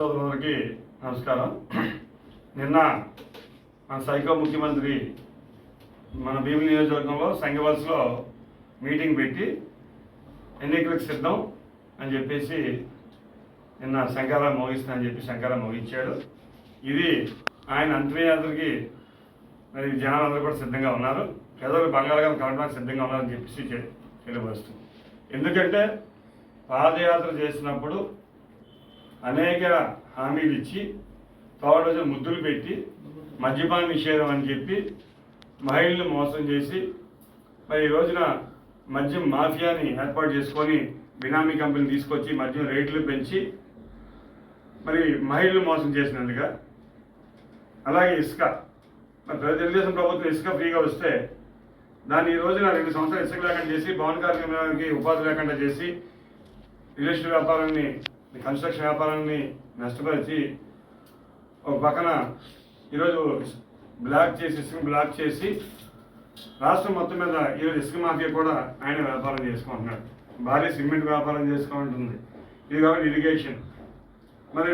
సోదరులకి నమస్కారం. నిన్న మన సైకో ముఖ్యమంత్రి మన భీమి నియోజకవర్గంలో సంఘవలసలో మీటింగ్ పెట్టి ఎన్నికలకు సిద్ధం అని చెప్పేసి నిన్న శంకారం మోగిస్తా అని చెప్పి శంకారం మోగించాడు. ఇది ఆయన అంతిమయాత్రకి మరి జనాలందరూ కూడా సిద్ధంగా ఉన్నారు. ప్రజలు బంగాళాఖాతం కలపడానికి సిద్ధంగా ఉన్నారని చెప్పేసి తెలియపరుస్తుంది. ఎందుకంటే పాదయాత్ర చేసినప్పుడు అనేక హామీలు ఇచ్చి తోడు ముద్దులు పెట్టి మద్యపాన నిషేధం అని చెప్పి మహిళలు మోసం చేసి మరి ఈ రోజున మద్యం మాఫియాని ఏర్పాటు చేసుకొని బినామీ కంపెనీ తీసుకొచ్చి మద్యం రేట్లు పెంచి మరి మహిళలు మోసం చేసినందుగా. అలాగే ఇసుక. మరి తెలుగుదేశం ప్రభుత్వం ఇసుక ఫ్రీగా వస్తే దాన్ని ఈ రోజున రెండు సంవత్సరాలు ఇసుక లేకుండా చేసి భవన కార్మికులకి ఉపాధి లేకుండా చేసి రియల్ ఎస్టేట్ వ్యాపారాన్ని కన్స్ట్రక్షన్ వ్యాపారాన్ని నష్టపరిచి ఒక పక్కన ఈరోజు బ్లాక్ చేసి ఇసుక బ్లాక్ చేసి రాష్ట్రం మొత్తం మీద ఈరోజు ఇసుక మాఫియా కూడా ఆయన వ్యాపారం చేసుకుంటున్నాడు. భారీ సిమెంట్ వ్యాపారం చేసుకుంటుంది. ఇది కాబట్టి ఇరిగేషన్ మరి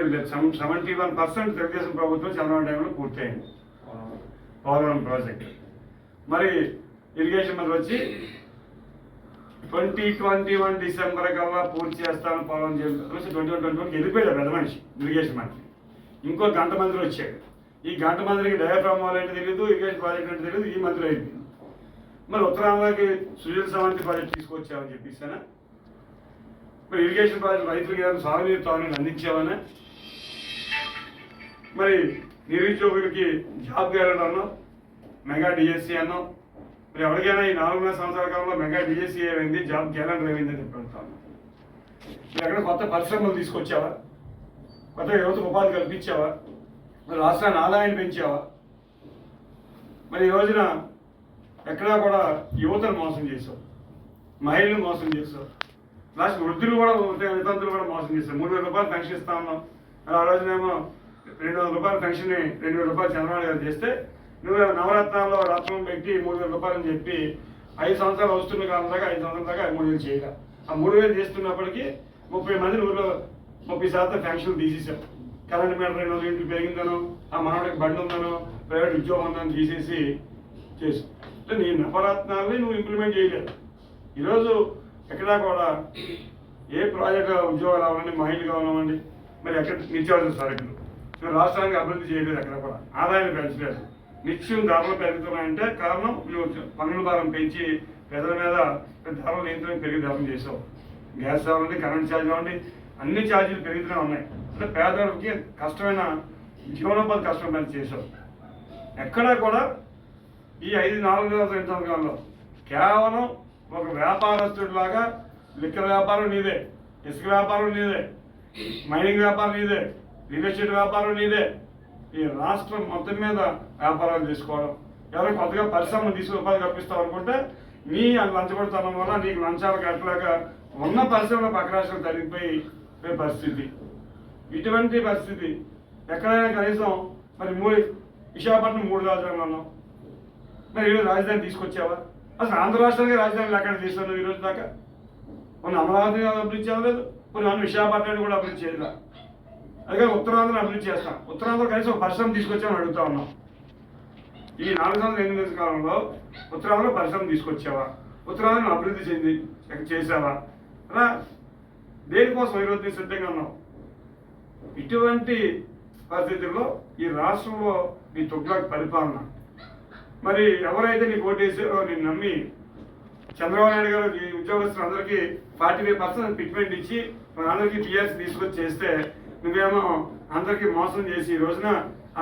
సెవెంటీ వన్ పర్సెంట్ తెలుగుదేశం ప్రభుత్వం చంద్రబాబు టైంలో పూర్తయింది పోలవరం ప్రాజెక్ట్. మరి ఇరిగేషన్ మీద వచ్చి ట్వంటీ ట్వంటీ వన్ డిసెంబర్ కల్లా పూర్తి చేస్తాను పోలవరం చెప్పి ట్వంటీ వన్ ట్వంటీ వన్కి వెళ్ళిపోయాడు పెద్ద మనిషి ఇరిగేషన్ మంత్రి. ఇంకో గంట మంత్రి వచ్చాడు. ఈ గంట మంత్రికి డయాఫ్రామ్ వాల్ అంటే తెలియదు ఇరిగేషన్ ప్రాజెక్ట్ అంటే తెలియదు ఈ మంత్రి అయింది. మరి ఉత్తరాంధ్రకి సుజల సమంతి ప్రాజెక్ట్ తీసుకొచ్చామని చెప్పిస్తానా మరి ఇరిగేషన్ ప్రాజెక్ట్ రైతులకు ఏదైనా సాగునీరు తాగునీరు అందించామనా మరి నిరుద్యోగులకి జాబ్ గ్యారెంటీ అన్నాం మెగా డిఎస్సి అన్నాం మరి ఎవరికైనా ఈ నాలుగున్నర సంవత్సరాల కాలంలో మెగా డిఎస్సి ఏమైంది? జాబ్ క్యాలెండర్ ఏమైంది అని చెప్పి మరి ఎక్కడ కొత్త పరిశ్రమలు తీసుకొచ్చావా? కొత్త యువతకు ఉపాధి కల్పించావా? మరి రాష్ట్రాన్ని ఆదాయాన్ని పెంచావా? మరి ఈ రోజున ఎక్కడా కూడా యువతను మోసం చేశావు మహిళను మోసం చేశావు లాస్ట్ వృద్ధులు కూడా వితంతులు కూడా మోసం చేశారు మూడు వేల రూపాయలు పెన్షన్ ఇస్తా ఉన్నాం. మరి ఆ రోజునేమో రెండు వందల రూపాయల పెన్షన్ రెండు వేల రూపాయలు చంద్రబాబు గారు చేస్తే నువ్వు నవరత్నాల్లో రత్నం పెట్టి మూడు వేల రూపాయలు అని చెప్పి ఐదు సంవత్సరాలు వస్తున్న కాలం దాకా ఐదు సంవత్సరాల దాకా మూడు వేలు చేయగా ఆ మూడు వేలు చేస్తున్నప్పటికీ ముప్పై మంది ఊళ్ళో ముప్పై శాతం పెన్షన్ తీసేసాం కరెంట్ మీటర్ రెండు వందల ఇంటికి పెరిగిందనో ఆ మనవాడికి బండి ఉందనో ప్రైవేట్ ఉద్యోగం ఉందని తీసేసి చేసి అంటే నీ నవరత్నాలని నువ్వు ఇంప్లిమెంట్ చేయలేదు. ఈరోజు ఎక్కడా కూడా ఏ ప్రాజెక్ట్ ఉద్యోగాలు అవ్వండి మహిళలు కావాలండి. మరి ఎక్కడ నిత్యావసర సరుకులు? రాష్ట్రానికి అభివృద్ధి చేయలేదు ఎక్కడ కూడా. ఆదాయాన్ని పెంచలేదు. నిత్యం ధరలు పెరుగుతున్నాయంటే కారణం నువ్వు పన్నుల భారం పెంచి ప్రజల మీద ధరలు నియంత్రణ పెరిగి ధరలు చేసావు గ్యాస్ అవ్వండి కరెంట్ ఛార్జ్ అవ్వండి అన్ని ఛార్జీలు పెరుగుతూనే ఉన్నాయి. అంటే పేదవాళ్ళకి కష్టమైన జీవనోపాధి కష్టమైన చేసావు ఎక్కడా కూడా ఈ ఐదు నాలుగు వేల రెండు సంవత్సరాల్లో కేవలం ఒక వ్యాపారస్తుడిలాగా లిక్కర్ వ్యాపారం నీదే ఇసుక వ్యాపారం నీదే మైనింగ్ వ్యాపారం నీదే రియల్ ఎస్టేట్ వ్యాపారం నీదే ఈ రాష్ట్రం మొత్తం మీద వ్యాపారాలు చేసుకోవడం. ఎవరో కొత్తగా పరిశ్రమలు తీసుకు ఉపాధి కల్పిస్తావు అనుకుంటే నీ లంచగొడతనం వల్ల నీకు లంచాలు కట్టలేక ఉన్న పరిశ్రమలు పక్క రాష్ట్రం తరిగిపోయి పోయే పరిస్థితి. ఇటువంటి పరిస్థితి ఎక్కడైనా కనీసం మరి మూడు విశాఖపట్నం మూడు రాజధానులు ఉన్నాం మరి ఈరోజు రాజధాని తీసుకొచ్చావా? అసలు ఆంధ్ర రాష్ట్రానికి రాజధాని లేకుండా తీసుకున్నావు ఈ రోజు దాకా? కొన్ని అమరావతి అభివృద్ధి చేయలేదు కొన్ని అన్ని విశాఖపట్నాన్ని కూడా అభివృద్ధి చేయలేదు? అదే ఉత్తరాంధ్ర అభివృద్ధి చేస్తాం. ఉత్తరాంధ్ర కనీసం ఒక పరిశ్రమ తీసుకొచ్చామని అడుగుతా ఉన్నాం. ఈ నాలుగు వందల ఎనిమిది కాలంలో ఉత్తరాంధ్ర పరిశ్రమ తీసుకొచ్చావా? ఉత్తరాంధ్రను అభివృద్ధి చెంది చేసావా రా. దేనికోసం ఈరోజు సిద్ధంగా ఉన్నాం ఇటువంటి పరిస్థితుల్లో ఈ రాష్ట్రంలో నీ తుగ్లక్ పరిపాలన. మరి ఎవరైతే నీకు ఓటేసారో నేను నమ్మి చంద్రబాబు నాయుడు గారు ఈ ఉద్యోగస్తులందరికీ ఫార్టీ ఫైవ్ పర్సెంట్ పిక్మెంట్ ఇచ్చి మనందరికీ టీఆర్సీ తీసుకొచ్చి చేస్తే నువ్వేమో అందరికీ మోసం చేసి ఈ రోజున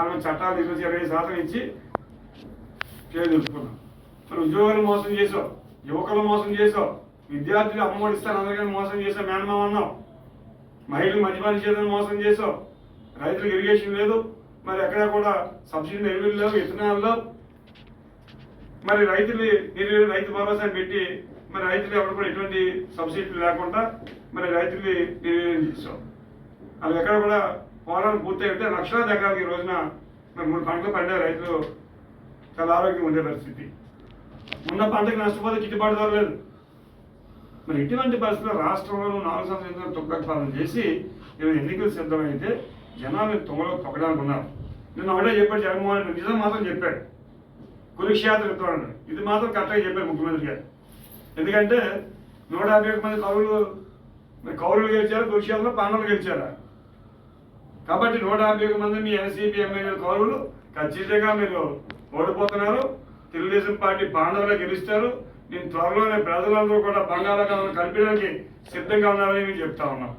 ఆమె చట్టాలు ఈరోజు ఇరవై శాతం ఇచ్చి చేయదలుచుకున్నావు మరి ఉద్యోగాలు మోసం చేసావు యువకులు మోసం చేసావు విద్యార్థులు అమ్మఒడి అందరికీ మోసం చేసావు మేనమా అన్నావు. మహిళలు మద్యపాన చేయడం మోసం చేసావు. రైతులకు ఇరిగేషన్ లేదు మరి ఎక్కడ కూడా సబ్సిడీ ఎరువులు లేవు విత్తనాలు లేవు. మరి రైతులు మీరు రైతు భరోసా పెట్టి మరి రైతులు ఎవరు కూడా ఎటువంటి సబ్సిడీ లేకుండా మరి రైతులు నిర్వీర్యం చేసాం అవి ఎక్కడ కూడా పోరాటం పూర్తయితే లక్షలాది ఎకరాలు ఈ రోజున మరి మూడు పంటలు పండే రైతులు చాలా ఆరోగ్యం ఉండే పరిస్థితి. ఉన్న పంటకి నష్టపోతే గిట్టుబాటు ధర లేదు. మరి ఇటువంటి పరిస్థితుల్లో రాష్ట్రంలో నాలుగు సంవత్సరాలు తొక్కక పాలన చేసి ఈరోజు ఎన్నికలు సిద్ధమైతే జనాలు తొంగలో తొక్కడానికి ఉన్నారు. నిన్న ఒకటే చెప్పాడు జగన్మోహన్ రెడ్డి నిజం మాత్రం చెప్పాడు. కురుక్షేత్ర యుద్ధం ఇది మాత్రం కరెక్ట్గా చెప్పారు ముఖ్యమంత్రి గారు. ఎందుకంటే నూట యాభై మంది కౌరులు కౌరులు గెలిచారు కురుక్షేత్రంలో పాండవులు గెలిచారా. కాబట్టి నూట యాభై ఒక్క మంది మీ ఎన్సీపీ ఎమ్మెల్యే కౌరులు ఖచ్చితంగా మీరు ఓడిపోతున్నారు. తెలుగుదేశం పార్టీ పాండవులే గెలుస్తారు. నేను త్వరలోనే ప్రజలందరూ కూడా బంగాళాఖాతం కల్పించడానికి సిద్ధంగా ఉన్నారని మేము చెప్తా ఉన్నాం